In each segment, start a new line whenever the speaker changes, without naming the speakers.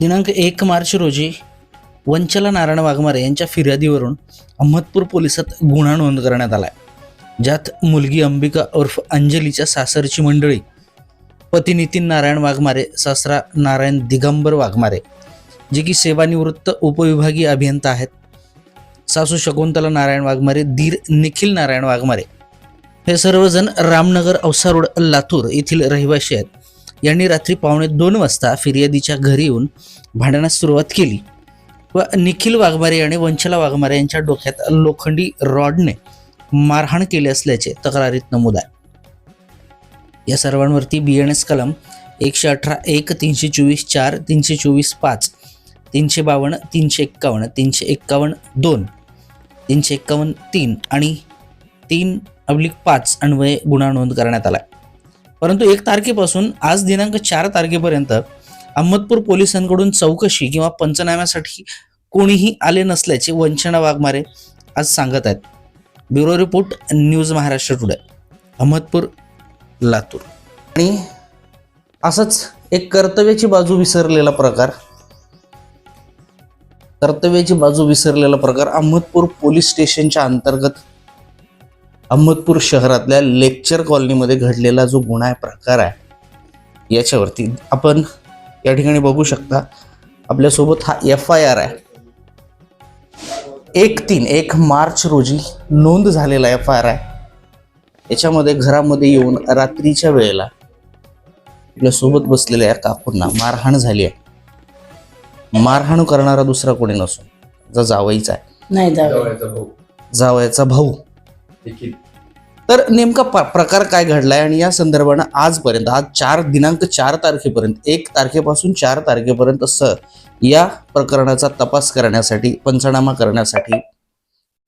दिनांक एक मार्च रोजी वंचला नारायण वाघमारे यांच्या फिर्यादीवरून अहमदपूर पोलिसात गुन्हा नोंद करण्यात आला आहे ज्यात मुलगी अंबिका उर्फ अंजलीच्या सासरची मंडळी पती नितीन नारायण वाघमारे सासरा नारायण दिगंबर वाघमारे जे की सेवानिवृत्त उपविभागीय अभियंता आहेत. सासू शकुंतला नारायण वाघमारे दीर निखिल नारायण वाघमारे. हे सर्वजण रामनगर औसा रोड लातूर येथील रहिवासी आहेत. यांनी रात्री पावणे दोन वाजता फिर्यादीच्या घरी येऊन भांडण्यास सुरुवात केली व निखिल वाघमारे आणि वंचला वाघमारे यांच्या डोक्यात लोखंडी रॉडने मारहाण केली असल्याचे तक्रारीत नमूद आहे. या सर्वांवरती बी एन एस कलम एकशे अठरा एक तीनशे चोवीस चार तीनशे चोवीस पाच तीनशे बावन्न तीनशे एक्कावन्न तीनशे एक्कावन्न दोन तीनशे एक्कावन्न तीन आणि तीन अब्लिक पाच अन्वये गुन्हा नोंद करण्यात आला. परंतु एक तारखेपासून आज दिनांक चार तारखेपर्यंत अहमदपूर पोलिसांकडून चौकशी किंवा पंचनाम्यासाठी कोणीही आले नसल्याचे वंचना वाघमारे आज सांगत आहेत. Bureau report news Maharashtra today. Ahmadpur Latur. आणि असंच एक कर्तव्याची बाजू विसरलेला प्रकार. कर्तव्याची बाजू विसरलेला प्रकार अहमदपूर पोलीस स्टेशनच्या अंतर्गत अहमदपूर शहरातल्या लेक्चर कॉलनीमध्ये घडलेला जो गुन्हा प्रकार आहे याच्यावरती आपण या ठिकाणी बघू शकता. आपल्यासोबत हा एफ आय आर आहे. एक तीन एक मार्च रोजी नोंद झालेला एफ आय आर आहे. याच्यामध्ये घरामध्ये येऊन रात्रीच्या वेळेला आपल्यासोबत बसलेल्या या काकूंना मारहाण झाली आहे. मारहाण करणारा दुसरा कोणी नसून जो जावईचा आहे.
नाही जाऊ
जवळचा भाऊ.
जावयाचा भाऊ.
देखील.
तर नेमका प- प्रकार काय घडलाय आणि या संदर्भानं आजपर्यंत आज चार दिनांक चार तारखेपर्यंत एक तारखेपासून चार तारखेपर्यंत स या प्रकरणाचा तपास करण्यासाठी पंचनामा करण्यासाठी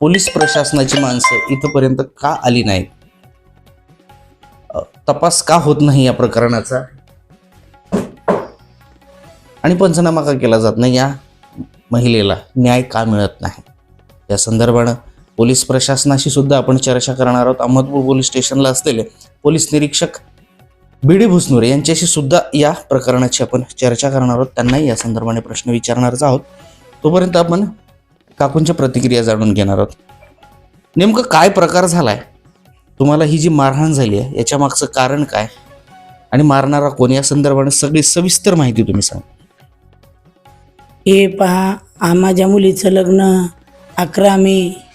पोलीस प्रशासनाची माणसं इथपर्यंत का आली नाहीत? तपास का होत नाही या प्रकरणाचा? आणि पंचनामा का केला जात नाही या महिलेला? न्याय का मिळत नाही? या संदर्भानं पोलीस प्रशासनाशी सुद्धा आपण चर्चा करणार आहोत. अहमदपूर पोलीस स्टेशनला असलेले पोलीस निरीक्षक बी डी भुसनुरे यांच्याशी सुद्धा या प्रकरणाची आपण चर्चा करणार आहोत. त्यांनाही या संदर्भाने प्रश्न विचारणारच आहोत. तोपर्यंत आपण काकूंच्या प्रतिक्रिया जाणून घेणार आहोत. नेमकं काय प्रकार झालाय? तुम्हाला ही जी मारहाण झाली आहे याच्या मागचं कारण काय? आणि मारणारा कोण? या संदर्भाने सगळी सविस्तर माहिती तुम्ही सांगा.
हे पहा माझ्या मुलीचं लग्न अकरा मे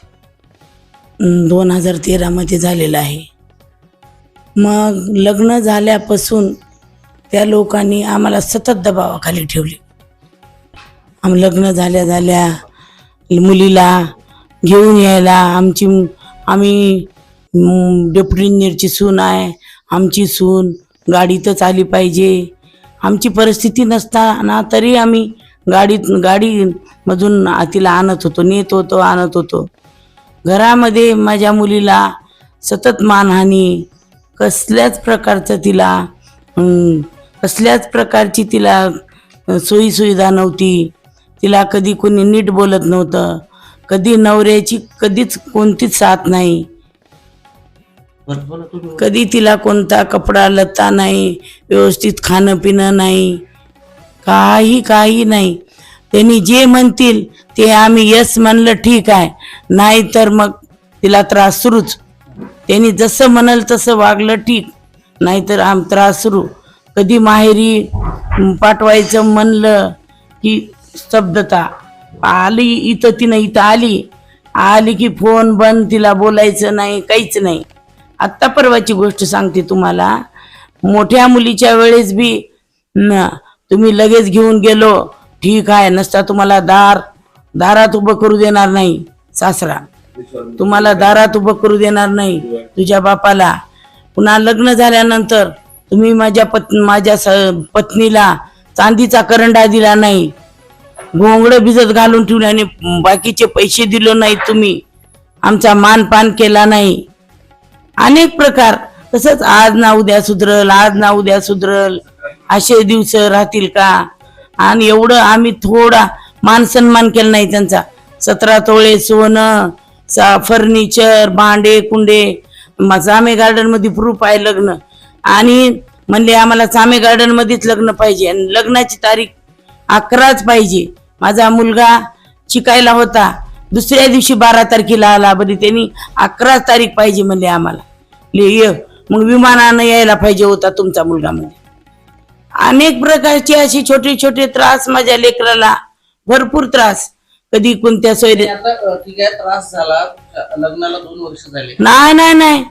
दोन हजार तेरामध्ये झालेलं आहे. मग लग्न झाल्यापासून त्या लोकांनी आम्हाला सतत दबावाखाली ठेवले. आम लग्न झाल्या झाल्या मुलीला घेऊन यायला आमची आम्ही डेप्युटी इंजिनियरची सून आहे आमची सून गाडीतच आली पाहिजे. आमची परिस्थिती नसताना तरी आम्ही गाडीत गाडीमधून तिला आणत होतो नेत होतो आणत होतो. घरामध्ये माझ्या मुलीला सतत मानहानी कसल्याच प्रकारचं तिला कसल्याच प्रकारची तिला सोयीसुविधा नव्हती. तिला कधी कोणी नीट बोलत नव्हतं. कधी नवऱ्याची कधीच कोणतीच साथ नाही. कधी तिला कोणता कपडा लत्ता नाही व्यवस्थित खाणं पिणं नाही. काही काही नाही. त्यांनी जे म्हणतील ते आम्ही यस म्हणलं ठीक आहे. नाही तर मग तिला त्रास सुरूच. त्यांनी जसं म्हणाल तसं वागलं ठीक. नाहीतर आम त्रास सुरू. कधी माहेरी पाठवायचं म्हणलं की स्तब्धता. आली इथं तिनं इथं आली. आली की फोन बंद तिला बोलायचं नाही काहीच नाही. आत्ता परवाची गोष्ट सांगते तुम्हाला. मोठ्या मुलीच्या वेळेस बी न तुम्ही लगेच घेऊन गेलो. ठीक आहे नसता तुम्हाला दार दारात उभं करू देणार नाही सासरा. तुम्हाला दारात उभं करू देणार नाही तुझ्या बापाला. पुन्हा लग्न झाल्यानंतर तुम्ही माझ्या पत् माझ्या स- पत्नीला चांदीचा करंडा दिला नाही. घोंगडं भिजत घालून ठेवले आणि बाकीचे पैसे दिलो नाही तुम्ही. आमचा मानपान केला नाही. अनेक प्रकार. तसंच आज ना उद्या सुधरल आज ना उद्या सुधरल. असे दिवस राहतील का? आणि एवढं आम्ही थोडा मान सन्मान केला नाही त्यांचा. सतरा तोळे सोनं सा फर्निचर भांडे कुंडे चामे गार्डनमध्ये प्रूफ आहे लग्न. आणि म्हणले आम्हाला सामे गार्डनमध्येच लग्न पाहिजे. आणि लग्नाची तारीख अकराच पाहिजे. माझा मुलगा शिकायला होता. दुसऱ्या दिवशी बारा तारखेला आला. बरी त्यांनी अकराच तारीख पाहिजे म्हणले आम्हाला. ले ये. मग विमानानं यायला पाहिजे होता तुमचा मुलगा म्हणजे अनेक प्रकारचे असे छोटे छोटे त्रास माझ्या लेकराला भरपूर त्रास. कधी कोणत्या सोयरे
आता अ, ठीक आहे त्रास झाला. लग्नाला दोन वर्ष झाले.
नाही नाही नाही.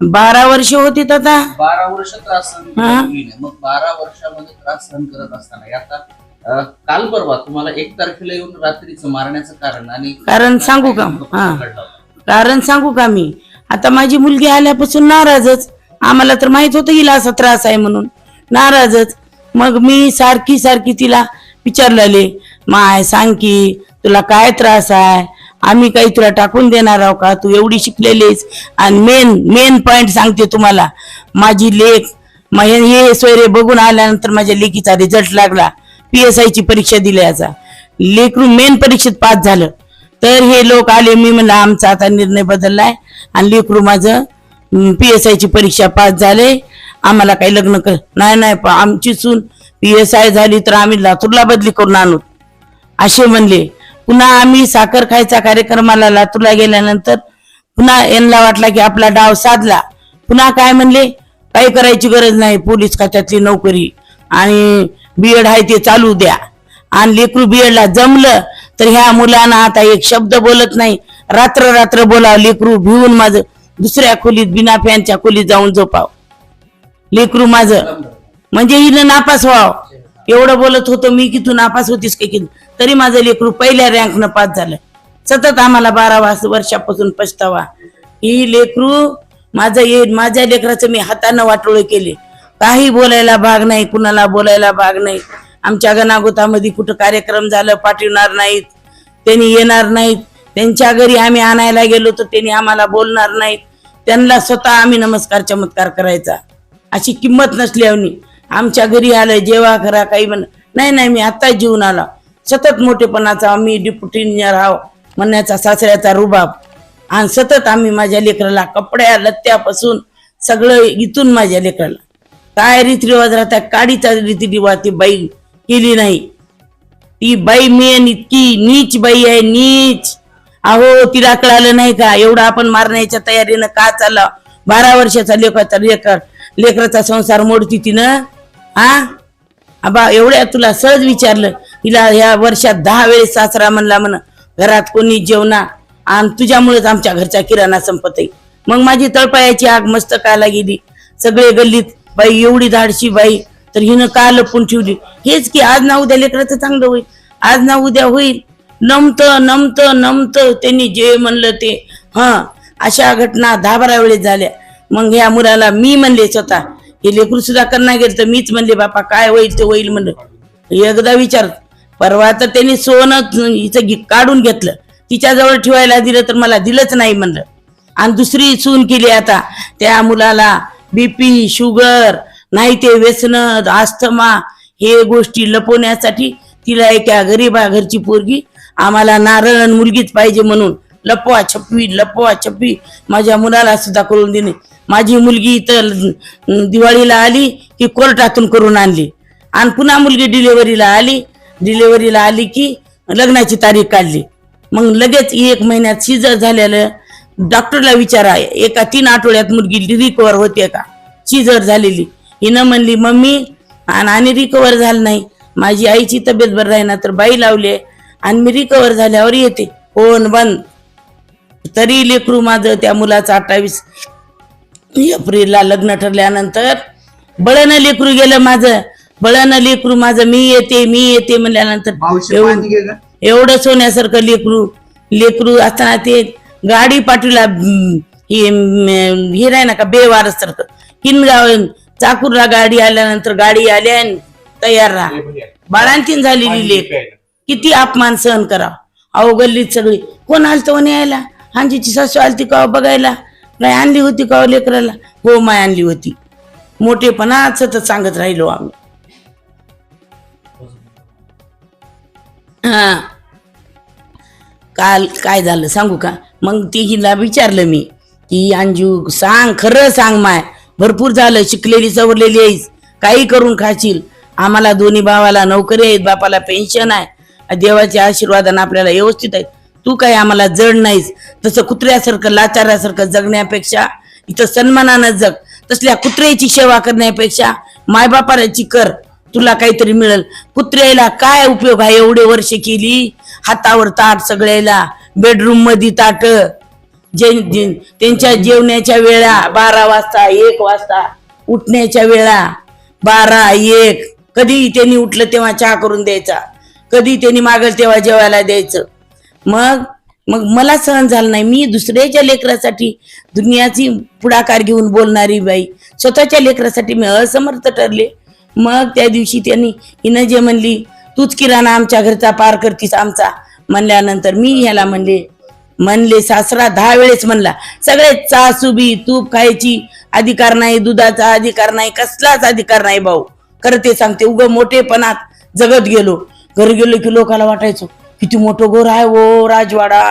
बारा वर्ष होती आता
बारा वर्ष त्रास सहन केला. मग बारा वर्षामध्ये त्रास सहन करत असताना आता अ, काल परवा तुम्हाला एक तारखेला येऊन रात्रीचं मारण्याचं कारण आणि
कारण सांगू का? हा.
घडलं.
कारण सांगू का मी? आता माझी मुलगी आल्यापासून नाराजच. आम्हाला तर माहीत होतं हिला असा त्रास आहे म्हणून. नाराजच. मग मी सारखी सारखी तिला विचारलेले माय सांग की तुला काय त्रास आहे? आम्ही काही तुला टाकून देणार आहो का? तू एवढी शिकलेलीस. आणि मेन मेन पॉइंट सांगते तुम्हाला माझी लेख मा- हे सोयरे बघून आल्यानंतर माझ्या लेखीचा रिझल्ट लागला. पी एस आयची परीक्षा दिल्याचा लेकरू मेन परीक्षेत पास झालं. तर हे लोक आले मी म्हणलं आमचा आता निर्णय बदललाय. आणि लेकरू माझं पी एस आयची परीक्षा पास झाले. आम्हाला काही लग्न कर नाही नाही आमची सून पी एस आय झाली तर आम्ही लातूरला बदली करून आणू. असे म्हणले. पुन्हा आम्ही साखर खायचा कार्यक्रमाला लातूरला गेल्यानंतर पुन्हा यांना वाटला की आपला डाव साधला. पुन्हा काय म्हणले? काही करायची गरज नाही पोलीस खात्यातली नोकरी आणि बीएड आहे ते चालू द्या. आणि लेकरू बीएडला जमलं तर ह्या मुलांना आता एक शब्द बोलत नाही. रात्र रात्र बोलाव लेकरू भिवून माझं दुसऱ्या खोलीत बिना फॅनच्या खोलीत जाऊन झोपाव. लेकरू माझं. म्हणजे हिनं नापास व्हाव. एवढं बोलत होतो मी की तू नापास होतीस की की तरी माझं लेकरू पहिल्या रँकनं पास झालं. सतत आम्हाला बारा वर्षापासून पछतावा. ही लेकरू माझं ये माझ्या लेकराचं मी हातानं वाटोळे केले. काही बोलायला भाग नाही कुणाला बोलायला भाग नाही. आमच्या गणागोतामध्ये कुठं कार्यक्रम झालं पाठवणार नाहीत. त्यांनी येणार नाहीत. त्यांच्या घरी आम्ही आणायला गेलो तर त्यांनी आम्हाला बोलणार नाहीत. त्यांना स्वतः आम्ही नमस्कार चमत्कार करायचा. अशी किंमत नसल्यावनी आमच्या घरी आलं जेवा करा काही म्हण. नाही नाही मी आत्ताच जीवन आला. सतत मोठेपणाचा आम्ही डिप्युटी इंजिनियर आहो म्हणण्याचा सासऱ्याचा रुबाब. आणि सतत आम्ही माझ्या लेकराला कपड्या लत्त्यापासून सगळं इथून माझ्या लेकराला. काय रीतिरिवाज राहता काडीचा रीतिरिवाज ती बाई केली नाही. ती बाई मेन इतकी नीच बाई आहे नीच. अहो तिला कळालं नाही का? एवढं आपण मारण्याच्या तयारीनं का चाललं? बारा वर्षाचा लेकर लेकर. लेकराचा संसार मोडती तिनं. हा? आबा एवढ्या तुला सहज विचारलं. तिला ह्या वर्षात दहा वेळेस सासरा म्हणला म्हण घरात कोणी जेवणा आणि तुझ्यामुळेच आमच्या घरचा किराणा संपत आहे. मग माझी तळपायाची आग मस्तकाला गेली. सगळे गल्लीत बाई एवढी धाडशी बाई. तर हिनं का लपून ठेवली? हेच की आज ना उद्या लेकराचं चांगलं होईल? आज ना उद्या होईल? नमत नमत नमत. त्यांनी जे म्हणलं ते. हा. अशा घटना दहा बारा वेळेस झाल्या. मग या मुलाला मी म्हणले स्वतः हे लेकरू सुद्धा करणार गेलं तर मीच म्हणले बापा काय होईल ते होईल म्हणलं. एकदा विचार परवा तर त्यांनी सोनं हिचं काढून घेतलं. तिच्याजवळ ठेवायला दिलं तर मला दिलंच नाही म्हणलं. आणि दुसरी सून केली आता त्या मुलाला बीपी शुगर नाही ते व्यसन आस्थमा हे गोष्टी लपवण्यासाठी तिला एका गरीबा घरची पोरगी आम्हाला नारळ मुलगीच पाहिजे म्हणून लपवा छपवी लपवा छपवी माझ्या मुलाला सुद्धा करून देणे. माझी मुलगी इथं दिवाळीला आली की कोर्टातून करून आणली. आणि पुन्हा मुलगी डिलेवरीला आली. डिलेवरीला आली की लग्नाची तारीख काढली. मग लगेच एक महिन्यात सिजर झालेलं डॉक्टरला विचारा एका तीन आठवड्यात मुलगी रिकवर होते का? सिजर झालेली. हिनं म्हणली मम्मी आणि आणि रिकवर झालं नाही. माझी आईची तब्येत बरं राहीना तर बाई लावली आणि मी रिकवर झाल्यावर येते. फोन बंद. तरी लेकरू माझं त्या मुलाचं अठ्ठावीस एप्रिलला लग्न ठरल्यानंतर बळनं लेकरू गेलं माझं. बळनं लेकरू माझं मी येते मी येते म्हणल्यानंतर एवढं एवढं सोन्यासारखं लेकरू लेकरू असताना ते गाडी पाठीला हम्म, हे राही ना का बेवार सारखं किनगाव चाकूरला गाडी आल्यानंतर गाडी आल्या तयार राहा. बाळांतीन झालेली लेक किती अपमान सहन करा अहो गल्लीत सगळी. कोण आलतं म्हणे यायला? हांजीची सासू आलती का हो बघायला? नाही आणली होती का हो लेकराला? हो माय आणली होती. मोठेपणा सतत सांगत राहिलो आम्ही. हा. काल काय झालं सांगू का? मग ती हिला विचारलं मी की अंजू सांग खरं सांग माय. भरपूर झालं शिकलेली सवरलेली आहेस. काही करून खाशील. आम्हाला दोन्ही भावाला नोकरी आहेत बापाला पेन्शन आहे. देवाच्या आशीर्वादानं आपल्याला व्यवस्थित आहेत. तू काय आम्हाला जड नाहीस. तसं कुत्र्यासारखं लाचाऱ्यासारखं जगण्यापेक्षा इथं सन्मानानं जग. तसल्या कुत्र्याची सेवा करण्यापेक्षा मायबापाची कर. तुला काहीतरी मिळेल. कुत्र्याला काय उपयोग आहे एवढे वर्ष केली? हातावर ताट सगळ्याला. बेडरूममध्ये ताट. जे जे- त्यांच्या जेवण्याच्या वेळा बारा वाजता एक वाजता उठण्याच्या वेळा. बारा एक. कधी त्यांनी उठलं तेव्हा चहा करून द्यायचा. कधी त्यांनी मागल तेव्हा जेवायला द्यायचं. मग मग मला सहन झालं नाही. मी दुसऱ्याच्या लेकरासाठी दुनियाची पुढाकार घेऊन बोलणारी बाई. स्वतःच्या लेकरासाठी मी असमर्थ ठरले. मग त्या दिवशी त्यांनी हिनं जे म्हणली तूच किराणा आमच्या घरचा पार करतीस आमचा. म्हणल्यानंतर मी ह्याला म्हणले म्हणले सासरा दहा वेळेस म्हणला सगळे चासुबी तूप खायची अधिकार नाही दुधाचा अधिकार नाही कसलाच अधिकार नाही भाऊ. खरं ते सांगते उग मोठेपणात जगत गेलो. घरी गेलो की लोकाला वाटायचो किती मोठं गोर आहे ओ राजवाडा.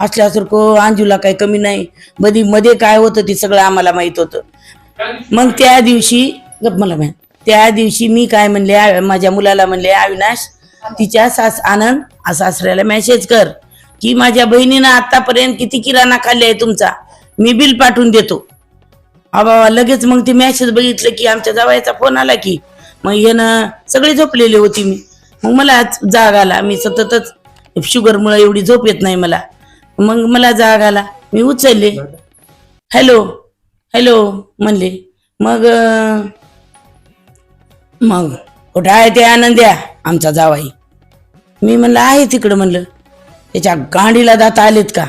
असल्यासारखं अंजूला काही कमी नाही. मध्ये मध्ये काय होतं ते सगळं आम्हाला माहीत होतं. मग त्या दिवशी गप मला मॅम त्या दिवशी मी काय म्हणले माझ्या मुलाला म्हणले अविनाश तिच्या सास आनंद सासऱ्याला मेसेज कर. की माझ्या बहिणीनं आतापर्यंत किती किराणा खाल्ली आहे तुमचा? मी बिल पाठवून देतो. बाबा लगेच मग ते मेसेज बघितलं की आमच्या जावायचा फोन आला की. मग येणं सगळी झोपलेली होती मी. मग मला जाग आला. मी सततच शुगरमुळे एवढी झोप येत नाही मला. मग मला जाग आला. मी उचलले. हॅलो हॅलो म्हणले. मग मग कुठं आहे ते आनंद्या? आमचा जावाई. मी म्हणलं आहे तिकडं म्हणलं. त्याच्या गांडीला दात आलेत का?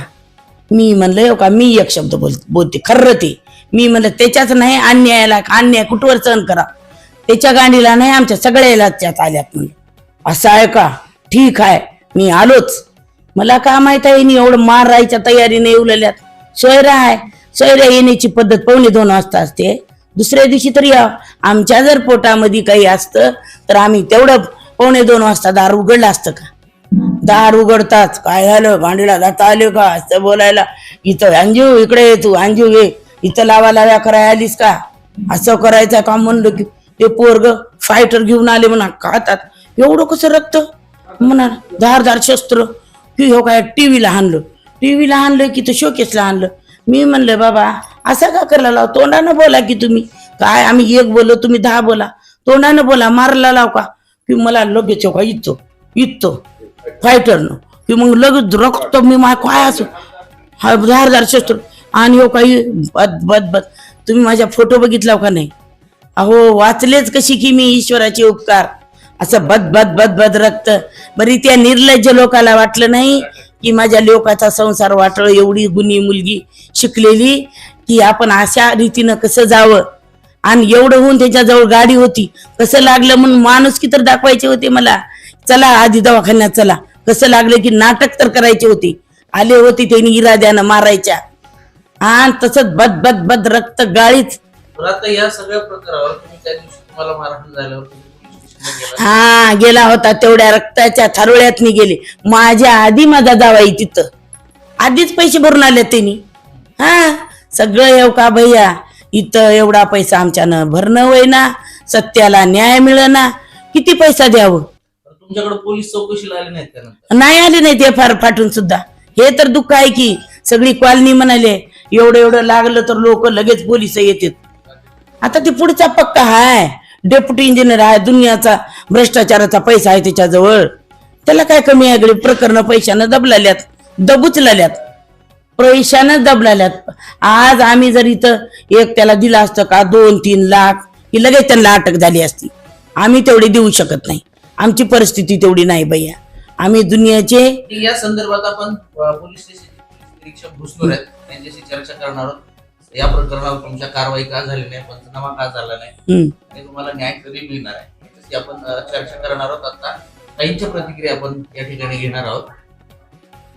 मी म्हणलं हो का मी एक शब्द बोल बोलते. खरं ते. मी म्हणलं त्याच्याच नाही अन्यायाला अन्याय कुठवर सहन करा. त्याच्या गांडीला नाही आमच्या सगळ्याला त्यात आल्यात म्हणलं. असं आहे का? ठीक आहे. मी आलोच. मला का माहीत आहे एवढं मार राहायच्या तयारीने येऊलेल्यात सोयरा आहे. सोयऱ्या येण्याची पद्धत पावणे दोन वाजता असते. दुसऱ्या दिवशी तरी या. आमच्या जर पोटामध्ये काही असतं तर आम्ही तेवढं पावणे दोन वाजता दार उघडलं असतं का? दार उघडताच काय झालं? भांडीला जाता आले का? असं बोलायला इथं अंजू इकडे ये तू. अंजू ये. इथं लावा लाव्या करायला आलीस का? असं करायचं का म्हणलं की ते पोरग फायटर घेऊन आले म्हणा खातात. एवढं कसं रक्त? म्हणा धारदार शस्त्र. की हो काय टी व्हीला आणलं टी व्हीला आणलं की तो शोकेसला आणलं मी म्हणलं बाबा असा का करायला लाव तोंडानं बोला की तुम्ही. काय आम्ही एक बोलो तुम्ही दहा बोला. तोंडानं बोला मारला लाव का? की मला लगेच हो का इथतो इथतो फायटरनं की मग लगेच रक्त मी मा काय असो. हा धारदार शस्त्र. आणि हो काही बद बद बद. तुम्ही माझ्या फोटो बघितला का नाही? अहो वाचलेच कशी की मी ईश्वराचे उपकार. असं बद बद बद बद रक्त. बरी त्या निर्लज्ज लोकाला वाटलं नाही की माझ्या लोकाचा संसार वाटळ एवढी गुणी मुलगी शिकलेली की आपण अशा रीतीनं कसं जावं? आणि एवढं होऊन त्याच्याजवळ गाडी होती. कसं लागलं म्हणून माणूस की तर दाखवायचे होते मला. चला आधी दवाखान्यात चला. कसं लागलं की नाटक तर करायचे होते. आले होते त्यांनी इराद्यानं मारायच्या. आणि तसंच बद बद बद रक्त गाळीच.
या सगळ्या प्रकारावर तुम्ही त्या दिवशी तुम्हाला मारहाण झाल्यावर
हा गेला होता तेवढ्या रक्ताच्या थारोळ्यात गेले. माझ्या आधी माझा जावाई तिथं. आधीच पैसे भरून आले त्यांनी. हा सगळं येऊ का भैया? इथं एवढा पैसा आमच्यानं भरणं होईना सत्याला न्याय मिळना. किती पैसा द्यावं?
तुमच्याकडे पोलीस चौकशीला आले नाहीत
नाही आले नाही ते फार फाटून सुद्धा. हे तर दुःख आहे की सगळी कॉलनी म्हणाले एवढं एवढं लागलं तर लोक लगेच पोलीस येतात. आता ते पुढचा पक्का हाय. डेप्युटी इंजिनियर आहे दुनियाचा भ्रष्टाचाराचा पैसा आहे त्याच्याजवळ त्याला काय कमी आहे गडी प्रकरण पैशानं दबलाल्यात दबुचलाल्यात. पैशानं दबलाल्यात. आज आम्ही जर इथं एक त्याला दिला असतं का दोन तीन लाख की लगेच त्यांना अटक झाली असती. आम्ही तेवढे देऊ शकत नाही. आमची परिस्थिती तेवढी नाही भैया. आम्ही दुनियाचे
या संदर्भात आपण पोलीस स्टेशन निरीक्षक आहेत. त्यांच्याशी चर्चा करणार आहोत. या प्रकरणावर तुमच्या कारवाई का झाली नाही? पंचनामा का झाला नाही? आणि तुम्हाला न्याय कधी मिळणार आहे? याच्याशी आपण चर्चा करणार आहोत. आता काहींच्या प्रतिक्रिया आपण या ठिकाणी घेणार आहोत.